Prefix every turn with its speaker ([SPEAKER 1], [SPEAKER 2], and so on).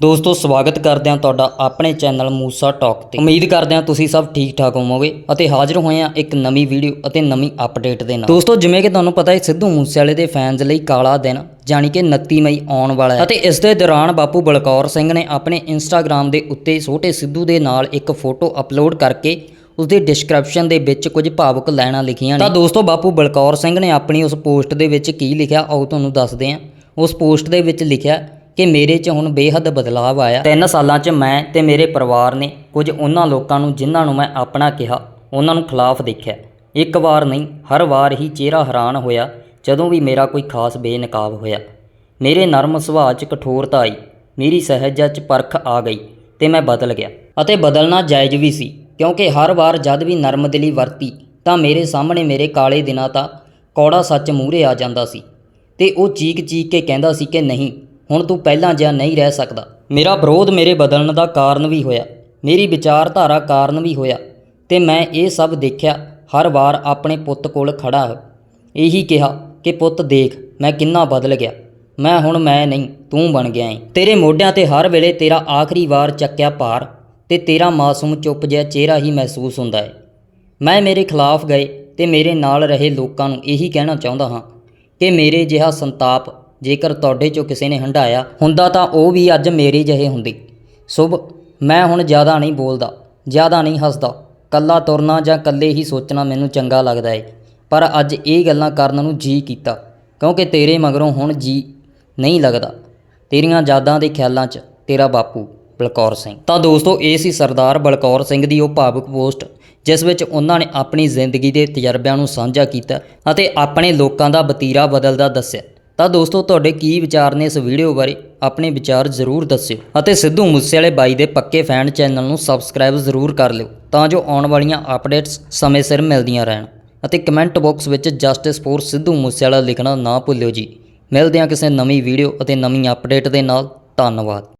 [SPEAKER 1] ਦੋਸਤੋ, ਸਵਾਗਤ ਕਰਦੇ ਹਾਂ ਤੁਹਾਡਾ ਆਪਣੇ ਚੈਨਲ ਮੂਸਾ ਟਾਕ ਤੇ। ਉਮੀਦ ਕਰਦੇ ਹਾਂ ਤੁਸੀਂ ਸਭ ਠੀਕ ਠਾਕ ਹੋਵੋਗੇ ਅਤੇ ਹਾਜ਼ਰ ਹੋਏ ਹਾਂ ਇੱਕ ਨਵੀਂ ਵੀਡੀਓ ਅਤੇ ਨਵੀਂ ਅਪਡੇਟ ਦੇ ਨਾਲ। ਦੋਸਤੋ, ਜਿਵੇਂ ਕਿ ਤੁਹਾਨੂੰ ਪਤਾ ਹੈ, ਸਿੱਧੂ ਮੂਸੇਵਾਲੇ ਦੇ ਫੈਨਸ ਲਈ ਕਾਲਾ ਦਿਨ ਜਾਣੀ ਕਿ 29 ਮਈ ਆਉਣ ਵਾਲਾ ਹੈ। ਅਤੇ ਇਸ ਦੇ ਦੌਰਾਨ ਬਾਪੂ ਬਲਕੌਰ ਸਿੰਘ ਨੇ ਆਪਣੇ ਇੰਸਟਾਗ੍ਰam ਦੇ ਉੱਤੇ ਛੋਟੇ ਸਿੱਧੂ ਦੇ ਨਾਲ ਇੱਕ ਫੋਟੋ ਅਪਲੋਡ ਕਰਕੇ ਉਸ ਡਿਸਕ੍ਰਿਪਸ਼ਨ ਦੇ ਵਿੱਚ ਕੁਝ ਭਾਵੁਕ ਲਾਈਨਾਂ ਲਿਖੀਆਂ ਨੇ। ਤਾਂ ਦੋਸਤੋ, ਬਾਪੂ ਬਲਕੌਰ ਸਿੰਘ ਨੇ ਆਪਣੀ ਉਸ ਪੋਸਟ ਦੇ ਵਿੱਚ ਕੀ ਲਿਖਿਆ, ਆਓ ਤੁਹਾਨੂੰ ਦੱਸਦੇ ਹਾਂ। ਉਸ ਪੋਸਟ ਦੇ ਵਿੱਚ ਲਿਖਿਆ ਕਿ ਮੇਰੇ 'ਚ ਹੁਣ ਬੇਹੱਦ ਬਦਲਾਅ ਆਇਆ। ਤਿੰਨ ਸਾਲਾਂ 'ਚ ਮੈਂ ਤੇ ਮੇਰੇ ਪਰਿਵਾਰ ਨੇ ਕੁਝ ਉਹਨਾਂ ਲੋਕਾਂ ਨੂੰ ਜਿਨ੍ਹਾਂ ਨੂੰ ਮੈਂ ਆਪਣਾ ਕਿਹਾ, ਉਹਨਾਂ ਨੂੰ ਖਿਲਾਫ ਦੇਖਿਆ। ਇੱਕ ਵਾਰ ਨਹੀਂ, ਹਰ ਵਾਰ ਹੀ ਚਿਹਰਾ ਹੈਰਾਨ ਹੋਇਆ, ਜਦੋਂ ਵੀ ਮੇਰਾ ਕੋਈ ਖਾਸ ਬੇਨਕਾਬ ਹੋਇਆ। ਮੇਰੇ ਨਰਮ ਸੁਭਾਅ 'ਚ ਕਠੋਰਤਾ ਆਈ, ਮੇਰੀ ਸਹਿਜਾ 'ਚ ਪਰਖ ਆ ਗਈ ਤੇ ਮੈਂ ਬਦਲ ਗਿਆ। ਅਤੇ ਬਦਲਣਾ ਜਾਇਜ਼ ਵੀ ਸੀ, ਕਿਉਂਕਿ ਹਰ ਵਾਰ ਜਦ ਵੀ ਨਰਮਦਿਲੀ ਵਰਤੀ, ਤਾਂ ਮੇਰੇ ਸਾਹਮਣੇ ਮੇਰੇ ਕਾਲੇ ਦਿਨਾਂ ਤਾਂ ਕੌੜਾ ਸੱਚ ਮੂਹਰੇ ਆ ਜਾਂਦਾ ਸੀ। ਤੇ ਉਹ ਚੀਕ ਚੀਕ ਕੇ ਕਹਿੰਦਾ ਸੀ ਕਿ ਨਹੀਂ ਹੁਣ ਤੂੰ ਪਹਿਲਾਂ ਜਿਹਾ ਨਹੀਂ ਰਹਿ ਸਕਦਾ। ਮੇਰਾ ਵਿਰੋਧ ਮੇਰੇ ਬਦਲਣ ਦਾ ਕਾਰਨ ਵੀ ਹੋਇਆ। ਮੇਰੀ ਵਿਚਾਰਧਾਰਾ ਕਾਰਨ ਵੀ ਹੋਇਆ। ਤੇ ਮੈਂ ਇਹ ਸਭ ਦੇਖਿਆ, ਹਰ ਵਾਰ ਆਪਣੇ ਪੁੱਤ ਕੋਲ ਖੜਾ ਹੋ। ਇਹੀ ਕਿਹਾ ਕਿ, ਪੁੱਤ ਦੇਖ, ਮੈਂ ਕਿੰਨਾ ਬਦਲ ਗਿਆ। ਮੈਂ ਹੁਣ ਮੈਂ ਨਹੀਂ, ਤੂੰ ਬਣ ਗਿਆ ਏ। ਤੇਰੇ ਮੋਢਿਆਂ ਤੇ ਹਰ ਵੇਲੇ ਤੇਰਾ ਆਖਰੀ ਵਾਰ ਚੱਕਿਆ ਭਾਰ ਤੇ ਤੇਰਾ ਮਾਸੂਮ ਚੁੱਪ ਜਿਹਾ ਚਿਹਰਾ ਹੀ ਮਹਿਸੂਸ ਹੁੰਦਾ ਹੈ ਮੈਂ ਮੇਰੇ ਖਿਲਾਫ ਗਏ ਤੇ ਮੇਰੇ ਨਾਲ ਰਹੇ ਲੋਕਾਂ ਨੂੰ ਇਹੀ ਕਹਿਣਾ ਚਾਹੁੰਦਾ ਹਾਂ ਕਿ ਮੇਰੇ ਜਿਹਾ ਸੰਤਾਪ ਜੇਕਰ ਤੁਹਾਡੇ ਚੋਂ ਕਿਸੇ ਨੇ ਹੰਢਾਇਆ ਹੁੰਦਾ ਤਾਂ ਉਹ ਵੀ ਅੱਜ ਮੇਰੇ ਜਿਹੇ ਹੁੰਦੇ। ਸੁਭ, ਮੈਂ ਹੁਣ ਜ਼ਿਆਦਾ ਨਹੀਂ ਬੋਲਦਾ, ਜ਼ਿਆਦਾ ਨਹੀਂ ਹੱਸਦਾ। ਕੱਲਾ ਤੁਰਨਾ ਜਾਂ ਕੱਲੇ ਹੀ ਸੋਚਣਾ ਮੈਨੂੰ ਚੰਗਾ ਲੱਗਦਾ ਏ। ਪਰ ਅੱਜ ਇਹ ਗੱਲਾਂ ਕਰਨ ਨੂੰ ਜੀ ਕੀਤਾ, ਕਿਉਂਕਿ ਤੇਰੇ ਮਗਰੋਂ ਹੁਣ ਜੀ ਨਹੀਂ ਲੱਗਦਾ। ਤੇਰੀਆਂ ਯਾਦਾਂ ਦੇ ਖਿਆਲਾਂ 'ਚ ਤੇਰਾ ਬਾਪੂ ਬਲਕੌਰ ਸਿੰਘ। ਤਾਂ ਦੋਸਤੋ, ਇਹ ਸੀ ਸਰਦਾਰ ਬਲਕੌਰ ਸਿੰਘ ਦੀ ਉਹ ਭਾਵੁਕ ਪੋਸਟ, ਜਿਸ ਵਿੱਚ ਉਹਨਾਂ ਨੇ ਆਪਣੀ ਜ਼ਿੰਦਗੀ ਦੇ ਤਜਰਬਿਆਂ ਨੂੰ ਸਾਂਝਾ ਕੀਤਾ ਅਤੇ ਆਪਣੇ ਲੋਕਾਂ ਦਾ ਬਤੀਰਾ ਬਦਲਦਾ ਦੱਸਿਆ। ਤਾਂ ਦੋਸਤੋ, ਤੁਹਾਡੇ ਕੀ ਵਿਚਾਰ ਨੇ ਇਸ ਵੀਡੀਓ ਬਾਰੇ? ਆਪਣੇ ਵਿਚਾਰ ਜ਼ਰੂਰ ਦੱਸਿਓ ਅਤੇ ਸਿੱਧੂ ਮੂਸੇਵਾਲੇ ਬਾਈ ਦੇ ਪੱਕੇ ਫੈਨ ਚੈਨਲ ਨੂੰ ਸਬਸਕ੍ਰਾਈਬ ਜ਼ਰੂਰ ਕਰ ਲਿਓ ਤਾਂ ਜੋ ਆਉਣ ਵਾਲੀਆਂ ਅਪਡੇਟਸ ਸਮੇਂ ਸਿਰ ਮਿਲਦੀਆਂ ਰਹਿਣ ਅਤੇ ਕਮੈਂਟ ਬਾਕਸ ਵਿੱਚ ਜਸਟਿਸ ਫੋਰ ਸਿੱਧੂ ਮੂਸੇਵਾਲਾ ਲਿਖਣਾ ਨਾ ਭੁੱਲਿਓ ਜੀ। ਮਿਲਦੇ ਹਾਂ ਕਿਸੇ ਨਵੀਂ ਵੀਡੀਓ ਅਤੇ ਨਵੀਂ ਅਪਡੇਟ ਦੇ ਨਾਲ। ਧੰਨਵਾਦ।